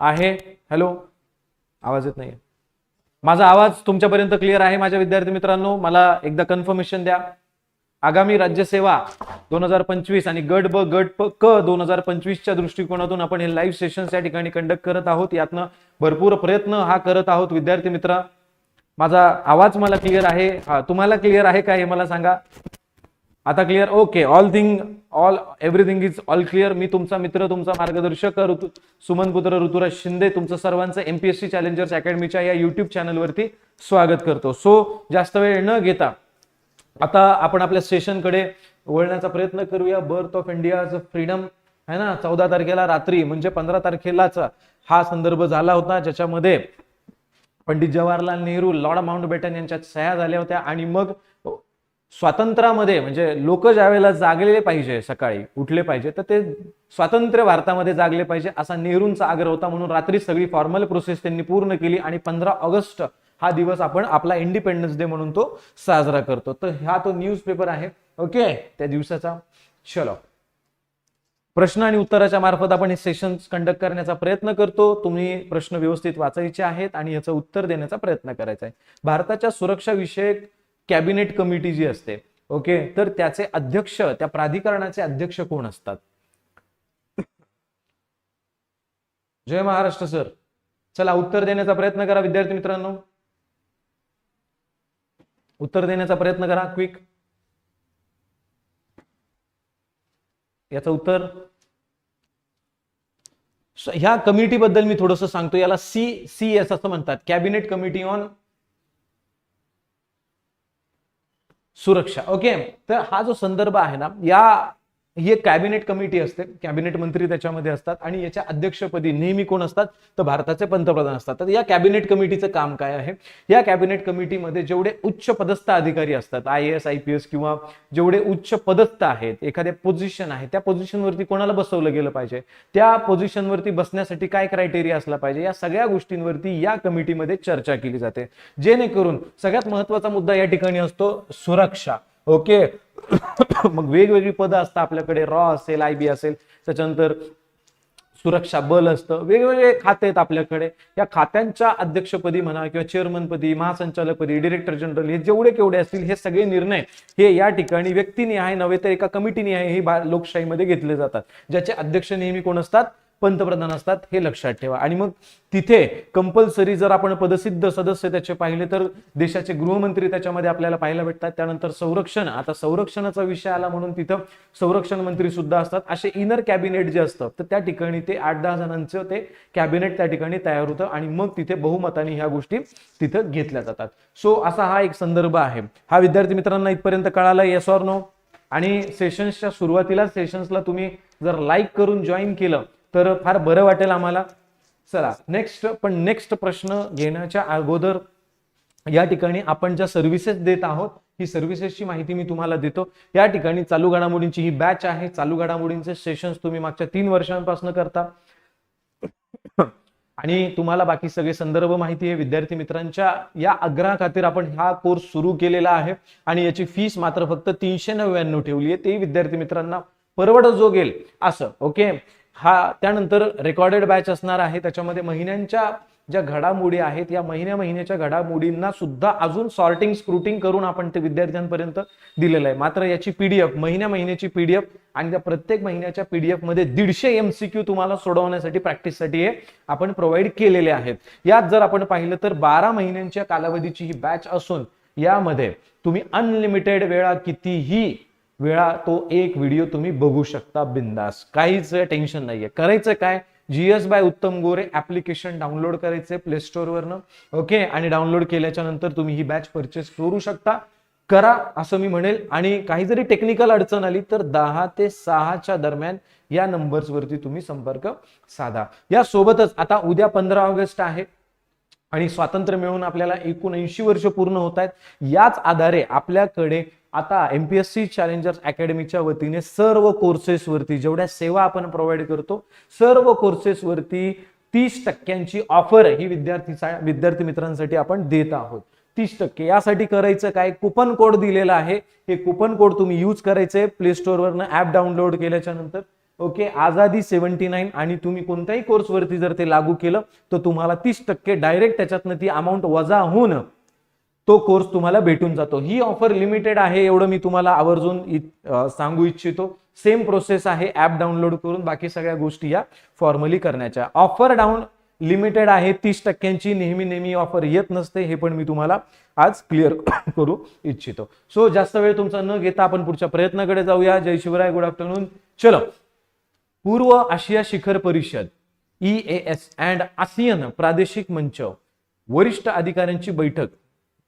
आहे. हॅलो आवाज येत नाही माझा आवाज तुमच्यापर्यंत क्लिअर आहे माझ्या विद्यार्थी मित्रांनो? मला एकदा कन्फर्मेशन द्या. आगामी राज्यसेवा दोन हजार पंचवीस आणि गट ब गट प क दोन हजार पंचवीसच्या दृष्टिकोनातून आपण हे लाईव्ह सेशन्स या ठिकाणी कंडक्ट करत आहोत. यातनं भरपूर प्रयत्न हा करत आहोत विद्यार्थी मित्र. माझा आवाज मला क्लिअर आहे. हा तुम्हाला क्लिअर आहे का हे मला सांगा? आता clear okay all thing all everything is all clear मी तुमचा मित्र तुमचा मार्गदर्शक ऋतू सुमन पुत्र ऋतुराज शिंदे तुमचं सर्वांचं एमपीएससी चॅलेंजर्स अकॅडमीच्या या युट्यूब चॅनलवरती स्वागत करतो. सो जास्त वेळ न घेता आता आपण आपल्या स्टेशनकडे वळण्याचा प्रयत्न करूया. बर्थ ऑफ इंडियाज फ्रीडम है ना? चौदा तारखेला रात्री म्हणजे पंधरा तारखेलाच हा संदर्भ झाला होता ज्याच्यामध्ये Pandit Jawaharlal Nehru Lord Mountbatten यांच्या सह्या झाल्या होत्या. आणि मग स्वातंत्र्यामध्ये म्हणजे लोक ज्यावेळेला जागलेले पाहिजे सकाळी उठले पाहिजे तर ते स्वातंत्र्य भारतामध्ये जागले पाहिजे असा नेहरूंचा आग्रह होता म्हणून रात्री सगळी फॉर्मल प्रोसेस त्यांनी पूर्ण केली आणि पंधरा ऑगस्ट हा दिवस आपण आपला इंडिपेंडन्स डे म्हणून तो साजरा करतो. तर हा तो न्यूजपेपर आहे. ओके त्या दिवसाचा. चलो. प्रश्न आणि उत्तराच्या मार्फत आपण हे सेशन कंडक्ट करण्याचा प्रयत्न करतो. तुम्ही प्रश्न व्यवस्थित वाचायचे आहेत आणि याचं उत्तर देण्याचा प्रयत्न करायचा आहे. भारताच्या सुरक्षा विषयक कॅबिनेट कमिटी जी असते ओके? तर त्याचे अध्यक्ष त्या प्राधिकरणाचे अध्यक्ष कोण असतात? जय महाराष्ट्र सर. चला उत्तर देण्याचा प्रयत्न करा विद्यार्थी मित्रांनो. उत्तर देण्याचा प्रयत्न करा क्विक याचं उत्तर. ह्या ह्या कमिटीबद्दल मी थोडंसं सांगतो. याला सी सी एस असं म्हणतात. कॅबिनेट कमिटी ऑन सुरक्षा. ओके तर हा जो संदर्भ आहे ना या ही एक कॅबिनेट कमिटी असते. कॅबिनेट मंत्री त्याच्यामध्ये असतात आणि याच्या अध्यक्षपदी नेहमी कोण असतात? तर भारताचे पंतप्रधान असतात. तर या कॅबिनेट कमिटीचं काम काय आहे? या कॅबिनेट कमिटीमध्ये जेवढे उच्च पदस्थ अधिकारी असतात I S I P S किंवा जेवढे उच्च पदस्थ आहेत एखाद्या पोझिशन आहे त्या पोझिशनवरती कोणाला बसवलं गेलं पाहिजे? त्या पोझिशनवरती बसण्यासाठी काय क्रायटेरिया असला पाहिजे? या सगळ्या गोष्टींवरती या कमिटीमध्ये चर्चा केली जाते. जेणेकरून सगळ्यात महत्त्वाचा मुद्दा या ठिकाणी असतो सुरक्षा. ओके. मग वेगवेगळी पदं असतात आपल्याकडे. रॉ असेल आय बी असेल त्याच्यानंतर सुरक्षा बल असतं. वेगवेगळे खाते आहेत आपल्याकडे. या खात्यांच्या अध्यक्षपदी म्हणा किंवा चेअरमनपदी महासंचालकपदी डिरेक्टर जनरल हे जेवढे केवढे असतील हे सगळे निर्णय हे या ठिकाणी व्यक्तीने आहे नव्हे तर एका कमिटीने आहे हे लोकशाहीमध्ये घेतले जातात. ज्याचे अध्यक्ष नेहमी कोण असतात? पंतप्रधान असतात हे लक्षात ठेवा. आणि मग तिथे कंपल्सरी जर आपण पदसिद्ध सदस्य त्याचे पाहिले तर देशाचे गृहमंत्री त्याच्यामध्ये आपल्याला पाहायला भेटतात. त्यानंतर संरक्षण आता संरक्षणाचा विषय आला म्हणून तिथं संरक्षण मंत्री सुद्धा असतात. असे इनर कॅबिनेट जे असतं तर त्या ठिकाणी ते आठ दहा जणांचं ते कॅबिनेट त्या ठिकाणी तयार होतं आणि मग तिथे बहुमताने ह्या गोष्टी तिथं घेतल्या जातात. सो असा हा एक संदर्भ आहे. हा विद्यार्थी मित्रांना इथपर्यंत कळाला? येस ऑर नो आणि सेशन्सच्या सुरुवातीला सेशन्सला तुम्ही जर लाईक करून जॉईन केलं तर फार बरं वाटेल आम्हाला. चला नेक्स्ट पण नेक्स्ट प्रश्न घेण्याच्या अगोदर या ठिकाणी आपण ज्या सर्व्हिसेस देत आहोत ही सर्व्हिसेसची माहिती मी तुम्हाला देतो. या ठिकाणी चालू घडामोडींची ही बॅच आहे. चालू घडामोडींचे सेशन्स तुम्ही मागच्या तीन वर्षांपासून करता. आणि तुम्हाला बाकी सगळे संदर्भ माहिती आहे. विद्यार्थी मित्रांच्या या आग्रहा खातीर आपण हा कोर्स सुरू केलेला आहे. आणि याची फीस मात्र फक्त तीनशे नव्याण्णव ठेवली आहे. ते विद्यार्थी मित्रांना परवडत जोगेल. असं ओके हा त्यानंतर रेकॉर्डेड बॅच असणार आहे. त्याच्यामध्ये महिन्यांच्या ज्या घडामोडी आहेत या महिन्या महिन्याच्या घडामोडींना सुद्धा अजून सॉर्टिंग स्क्रुटिंग करून आपण ते विद्यार्थ्यांपर्यंत दिलेलं आहे. मात्र याची पीडीएफ महिन्या महिन्याची पीडीएफ आणि त्या प्रत्येक महिन्याच्या पीडीएफमध्ये दीडशे एमसीक्यू तुम्हाला सोडवण्यासाठी प्रॅक्टिससाठी हे आपण प्रोव्हाइड केलेले आहेत. यात जर आपण पाहिलं तर बारा महिन्यांच्या कालावधीची ही बॅच असून यामध्ये तुम्ही अनलिमिटेड वेळा कितीही वेळा तो एक व्हिडिओ तुम्ही बघू शकता बिंदास. काहीच टेन्शन नाहीये. करायचं काय? GS by Uttam Gore application download करायचे प्ले स्टोअरवरनं ओके आणि डाउनलोड केल्याच्यानंतर तुम्ही ही बॅच परचेस करू शकता. करा असं मी म्हणेल. आणि काही जरी टेक्निकल अडचण आली तर दहा ते सहाच्या दरम्यान या नंबर्सवरती तुम्ही संपर्क साधा. या सोबतच आता उद्या पंधरा ऑगस्ट आहे. आणि स्वातंत्र्य मिळून आपल्याला एकोणऐंशी वर्ष पूर्ण होत आहेत. याच आधारे आपल्याकडे आता एमपीएससी चॅलेंजर्स अकॅडमीच्या वतीने सर्व कोर्सेसवरती जेवढ्या सेवा आपण प्रोव्हाइड करतो सर्व कोर्सेसवरती तीस टक्क्यांची ऑफर ही विद्यार्थी विद्यार्थी मित्रांसाठी आपण देत आहोत. तीस टक्के. यासाठी करायचं काय? कुपन कोड दिलेला आहे. हे कुपन कोड तुम्ही यूज करायचे प्ले स्टोअरवरनं ऍप डाउनलोड केल्याच्यानंतर. ओके आझादी सेव्हन्टी नाईन आणि तुम्ही कोणत्याही कोर्सवरती जर ते लागू केलं तर तुम्हाला तीस टक्के डायरेक्ट त्याच्यातनं ती अमाऊंट वजा होऊन तो कोर्स तुम्हाला भेटून जातो. ही ऑफर लिमिटेड आहे एवढं मी तुम्हाला आवर्जून सांगू इच्छितो. सेम प्रोसेस आहे ऍप डाउनलोड करून बाकी सगळ्या गोष्टी या फॉर्मली करण्याच्या. ऑफर डाऊन लिमिटेड आहे तीस टक्क्यांची नेहमी नेहमी ऑफर येत नसते हे पण मी तुम्हाला आज क्लिअर करू इच्छितो. सो जास्त वेळ तुमचा न घेता आपण पुढच्या प्रयत्नाकडे जाऊया. जय शिवराय गुड आफ्टरनून चलो. पूर्व आशिया शिखर परिषद ई एस अँड आसियन प्रादेशिक मंच वरिष्ठ अधिकाऱ्यांची बैठक.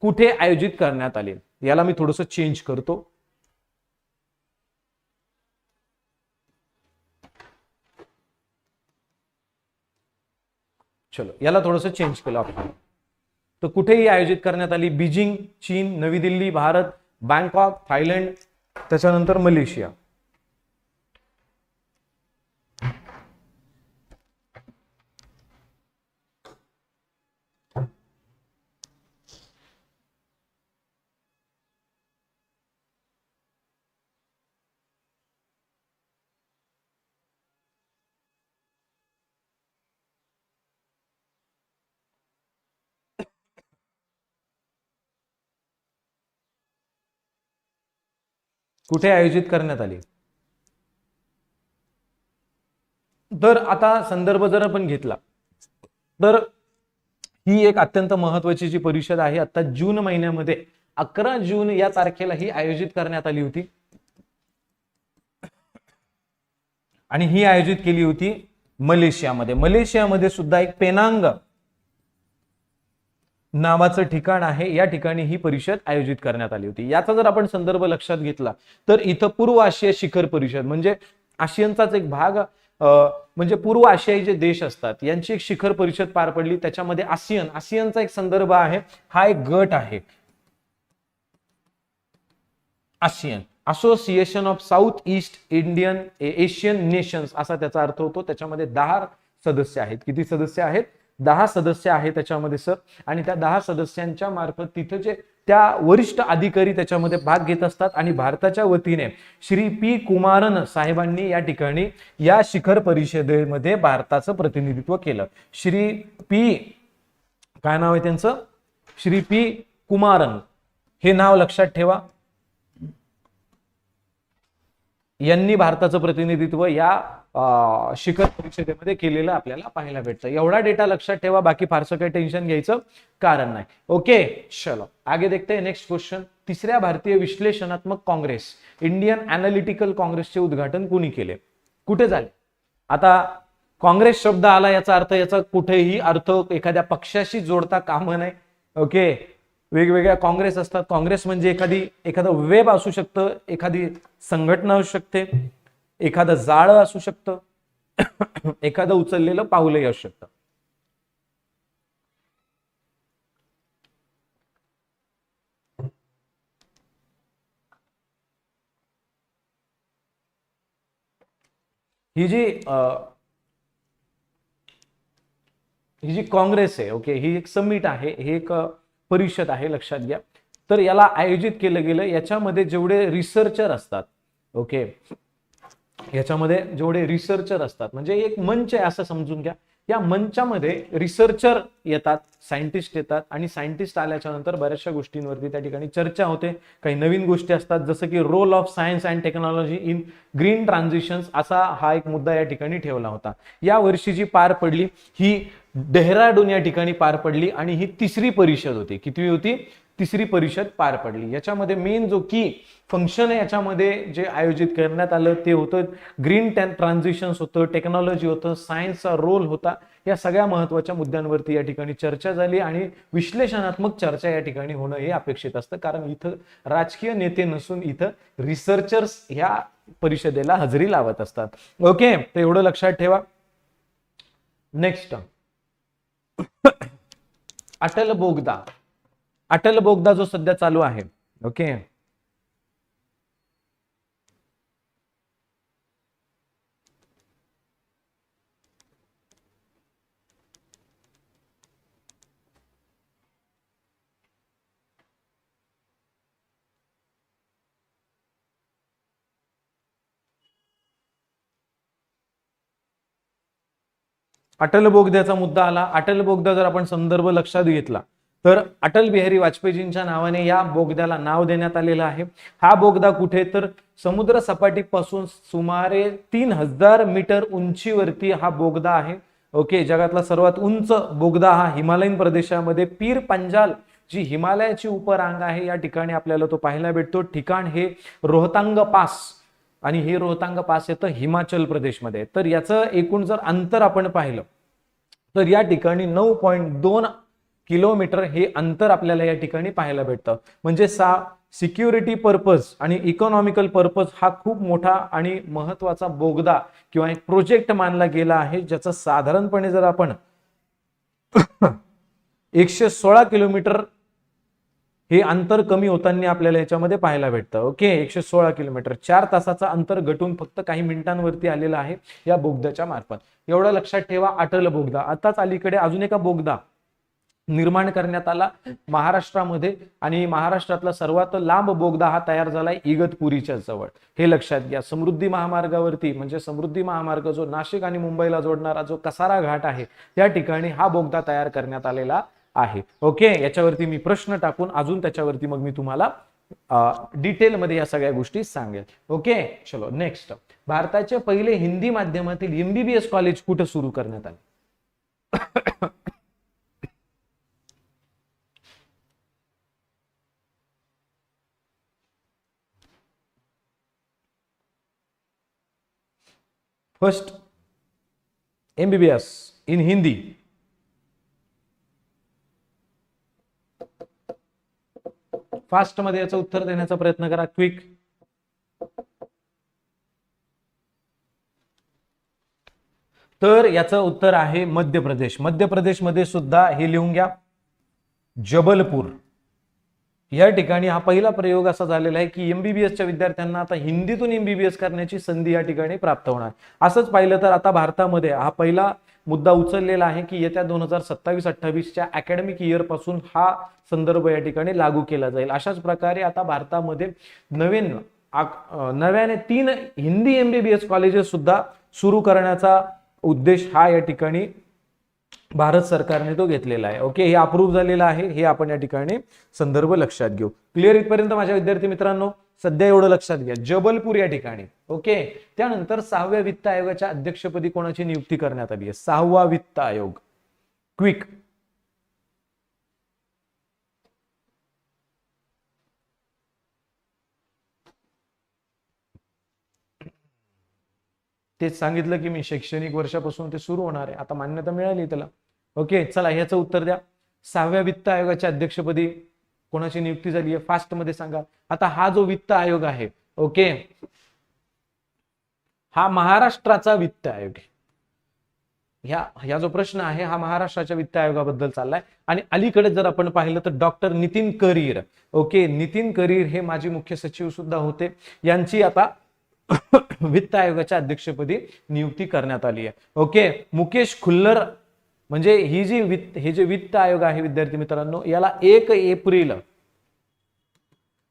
कुठे आयोजित करण्यात आले? याला मी थोडस चेंज करतो. चलो याला थोडस चेंज केलं आपण. तर कुठेही आयोजित करण्यात आली बीजिंग चीन नवी दिल्ली भारत बँकॉक थायलंड त्याच्यानंतर मलेशिया. कुठे आयोजित करण्यात आली? तर आता संदर्भ जर आपण घेतला तर ही एक अत्यंत महत्वाची जी परिषद आहे आता जून महिन्यामध्ये अकरा जून या तारखेला ही आयोजित करण्यात आली होती. आणि ही आयोजित केली होती मलेशियामध्ये. मलेशियामध्ये सुद्धा एक पेनांग नावाचं ठिकाण आहे या ठिकाणी ही परिषद आयोजित करण्यात आली होती. याचा जर आपण संदर्भ लक्षात घेतला तर इथं पूर्व आशिया शिखर परिषद म्हणजे आशियनचाच एक भाग म्हणजे पूर्व आशियाई जे देश असतात यांची एक शिखर परिषद पार पडली. त्याच्यामध्ये आसियन आसियनचा एक संदर्भ आहे. हा एक गट आहे. ASEAN Association of South East Indian Asian Nations असा त्याचा अर्थ होतो. त्याच्यामध्ये दहा सदस्य आहेत. किती सदस्य आहेत? दहा सदस्य आहेत त्याच्यामध्ये सर. आणि त्या दहा सदस्यांच्या मार्फत तिथं जे त्या वरिष्ठ अधिकारी त्याच्यामध्ये भाग घेत असतात आणि भारताच्या वतीने श्री पी कुमारन साहेबांनी या ठिकाणी या शिखर परिषदेमध्ये भारताचं प्रतिनिधित्व केलं. श्री पी काय नाव आहे त्यांचं? श्री पी कुमारन. हे नाव लक्षात ठेवा. यांनी भारताचं प्रतिनिधित्व या शिखर परिषदेमध्ये केलेलं आपल्याला पाहायला भेटतं. एवढा डेटा लक्षात ठेवा बाकी फारसं काही टेन्शन घ्यायचं कारण नाही. ओके चलो. आगे देखते हैं नेक्स्ट क्वेश्चन तिसऱ्या भारतीय विश्लेषणात्मक काँग्रेस इंडियन अनालिटिकल काँग्रेसचे उद्घाटन कुणी केले? कुठे झाले? आता काँग्रेस शब्द आला याचा अर्थ याचा कुठेही अर्थ एखाद्या पक्षाशी जोडता कामं नाही. ओके वेगवेगळ्या काँग्रेस असतात. काँग्रेस म्हणजे एखादी एखादं वेब असू शकतं एखादी संघटना असू शकते. एखादं जाळं असू शकतं एखादं उचललेलं पाऊलही असू शकतं. ही जी आ, ही जी काँग्रेस आहे ओके ही एक समिट आहे ही एक परिषद आहे लक्षात घ्या. तर याला आयोजित केलं गेलं याच्यामध्ये जेवढे रिसर्चर असतात ओके याच्यामध्ये जेवढे रिसर्चर असतात म्हणजे एक मंच आहे असं समजून घ्या. या मंचामध्ये रिसर्चर येतात सायंटिस्ट येतात आणि सायंटिस्ट आल्याच्यानंतर बऱ्याचशा गोष्टींवरती त्या ठिकाणी चर्चा होते. काही नवीन गोष्टी असतात जसं की role of science and technology in green transitions असा हा एक मुद्दा या ठिकाणी ठेवला होता. या वर्षी जी पार पडली ही डेहराडून या ठिकाणी पार पडली आणि ही तिसरी परिषद होती. कितवी होती? तिसरी परिषद पार पडली. याच्यामध्ये मेन जो की फंक्शन याच्यामध्ये जे आयोजित करण्यात आलं ते होतं ग्रीन टॅन ट्रान्झिशन्स होतं टेक्नॉलॉजी होतं सायन्सचा रोल होता. या सगळ्या महत्त्वाच्या मुद्द्यांवरती या ठिकाणी चर्चा झाली आणि विश्लेषणात्मक चर्चा या ठिकाणी होणं हे अपेक्षित असतं. कारण इथं राजकीय नेते नसून इथं रिसर्चर्स ह्या परिषदेला हजेरी लावत असतात. ओके तर एवढं लक्षात ठेवा. नेक्स्ट अटल बोगदा. अटल बोगदा जो सध्या चालू आहे ओके? अटल बोगद्याचा मुद्दा आला. अटल बोगदा जर आपण संदर्भ लक्षात घेतला तर अटल बिहारी वाजपेयीजींच्या नावाने या बोगद्याला नाव देण्यात आलेलं आहे. हा बोगदा कुठे? तर समुद्र सपाटीपासून सुमारे तीन हजार मीटर उंचीवरती हा बोगदा आहे. ओके जगातला सर्वात उंच बोगदा हा हिमालयीन प्रदेशामध्ये पीर पंजाल जी हिमालयाची उपरांग आहे या ठिकाणी आपल्याला तो पाहायला भेटतो. ठिकाण हे रोहतांग पास आणि हे रोहतांग पास येतं हिमाचल प्रदेशमध्ये तर याचं एकूण जर अंतर आपण पाहिलं तर या ठिकाणी नऊ पॉईंट दोन किलोमीटर हे अंतर आपल्याला या ठिकाणी पाहायला भेटतं. म्हणजे सा सिक्युरिटी पर्पज आणि इकॉनॉमिकल पर्पज हा खूप मोठा आणि महत्त्वाचा बोगदा किंवा एक प्रोजेक्ट मानला गेला आहे ज्याचं साधारणपणे जर आपण एकशे सोळा किलोमीटर हे अंतर कमी होताना आपल्याला याच्यामध्ये पाहायला भेटतं. ओके? एकशे सोळा किलोमीटर. चार तासाचा अंतर घटून फक्त काही मिनिटांवरती आलेला आहे या बोगद्याच्या मार्फत. एवढं लक्षात ठेवा अटल बोगदा. आताच अलीकडे अजून एका बोगदा. निर्माण करण्यात आला महाराष्ट्रामध्ये. आणि महाराष्ट्रातला सर्वात लांब बोगदा हा तयार झालाय इगतपुरीच्या जवळ. हे लक्षात घ्या. समृद्धी महामार्गावरती म्हणजे समृद्धी महामार्ग जो नाशिक आणि मुंबईला जोडणारा जो कसारा घाट आहे त्या ठिकाणी हा बोगदा तयार करण्यात आलेला आहे. ओके? याच्यावरती मी प्रश्न टाकून अजून त्याच्यावरती मग मी तुम्हाला डिटेलमध्ये या सगळ्या गोष्टी सांगेल. ओके? चलो नेक्स्ट भारताचे पहिले हिंदी माध्यमातील एमबीबीएस कॉलेज कुठं सुरू करण्यात आले? फर्स्ट एमबीबीएस इन हिंदी फास्टमध्ये याचं उत्तर देण्याचा प्रयत्न करा क्विक तर याचं उत्तर आहे मध्य प्रदेश. मध्य प्रदेशमध्ये सुद्धा हे लिहून घ्या. जबलपूर. या ठिकाणी हा पहिला प्रयोग असा झालेला आहे की एमबीबीएसच्या विद्यार्थ्यांना आता हिंदीतून एमबीबीएस करण्याची संधी या ठिकाणी प्राप्त होणार. असंच पाहिलं तर आता भारतामध्ये हा पहिला मुद्दा उचललेला आहे की येत्या दोन हजार सत्तावीस अठ्ठावीसच्या अकॅडमिक इयरपासून हा संदर्भ या ठिकाणी लागू केला जाईल. अशाच प्रकारे आता भारतामध्ये नवीन आक- नव्याने तीन हिंदी एमबीबीएस कॉलेजेस सुद्धा सुरू करण्याचा उद्देश हा या ठिकाणी भारत सरकारने तो घेतलेला आहे. ओके हे अप्रूव्ह झालेलं आहे. हे आपण या ठिकाणी संदर्भ लक्षात घेऊ. क्लिअर इथपर्यंत माझ्या विद्यार्थी मित्रांनो? सध्या एवढं लक्षात घ्या. जबलपूर या ठिकाणी. ओके त्यानंतर सहाव्या वित्त आयोगाच्या अध्यक्षपदी कोणाची नियुक्ती करण्यात आली आहे? सहावा वित्त आयोग. क्विक तेच सांगितलं की मी शैक्षणिक वर्षापासून ते सुरू होणार आहे. आता मान्यता मिळाली त्याला. ओके चला ह्याचं उत्तर द्या. सहाव्या वित्त आयोगाच्या अध्यक्षपदी कोणाची नियुक्ती झाली आहे? फास्टमध्ये सांगा. आता हा जो वित्त आयोग आहे ओके हा महाराष्ट्राचा वित्त आयोग आहे. ह्या ह्या जो प्रश्न आहे हा महाराष्ट्राच्या वित्त आयोगाबद्दल चाललाय. आणि अलीकडे जर आपण पाहिलं तर डॉक्टर नितीन करीर ओके नितीन करीर हे माजी मुख्य सचिव सुद्धा होते. यांची आता वित्त आयोगाच्या अध्यक्षपदी नियुक्ती करण्यात आली आहे. ओके? मुकेश खुल्लर म्हणजे ही जी वित्त हे जे वित्त आयोग आहे विद्यार्थी मित्रांनो याला एक एप्रिल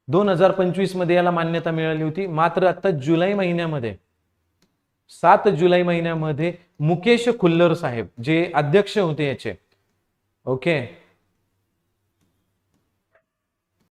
दोन हजार पंचवीसमध्ये याला मान्यता मिळाली होती. मात्र आता जुलै महिन्यामध्ये सात जुलै महिन्यामध्ये मुकेश खुल्लर साहेब जे अध्यक्ष होते याचे ओके?